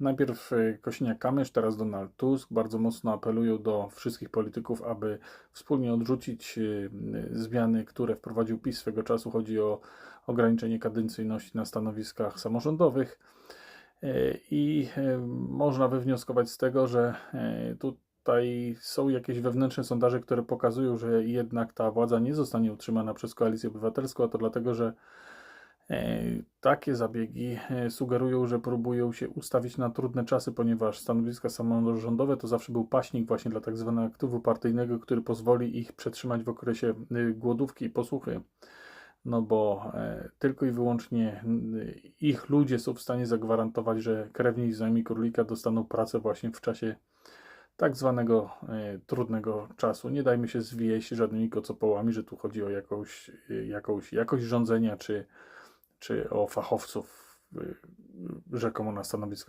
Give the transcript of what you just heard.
Najpierw e, Kosiniak-Kamysz, teraz Donald Tusk bardzo mocno apelują do wszystkich polityków, aby wspólnie odrzucić e, zmiany, które wprowadził PiS swego czasu. Chodzi o ograniczenie kadencyjności na stanowiskach samorządowych. E, I e, można wywnioskować z tego, że e, tutaj są jakieś wewnętrzne sondaże, które pokazują, że jednak ta władza nie zostanie utrzymana przez koalicję obywatelską, a to dlatego, że E, Takie zabiegi e, sugerują, że próbują się ustawić na trudne czasy, ponieważ stanowiska samorządowe to zawsze był paśnik właśnie dla tak zwanego aktywu partyjnego, który pozwoli ich przetrzymać w okresie y, głodówki i posłuchy. No bo e, tylko i wyłącznie y, ich ludzie są w stanie zagwarantować, że krewni i znajomi królika dostaną pracę właśnie w czasie tak zwanego e, trudnego czasu. Nie dajmy się zwieść żadnymi kocopołami, że tu chodzi o jakąś, y, jakąś jakość rządzenia, czy, czy o fachowców y, rzekomo na stanowiskach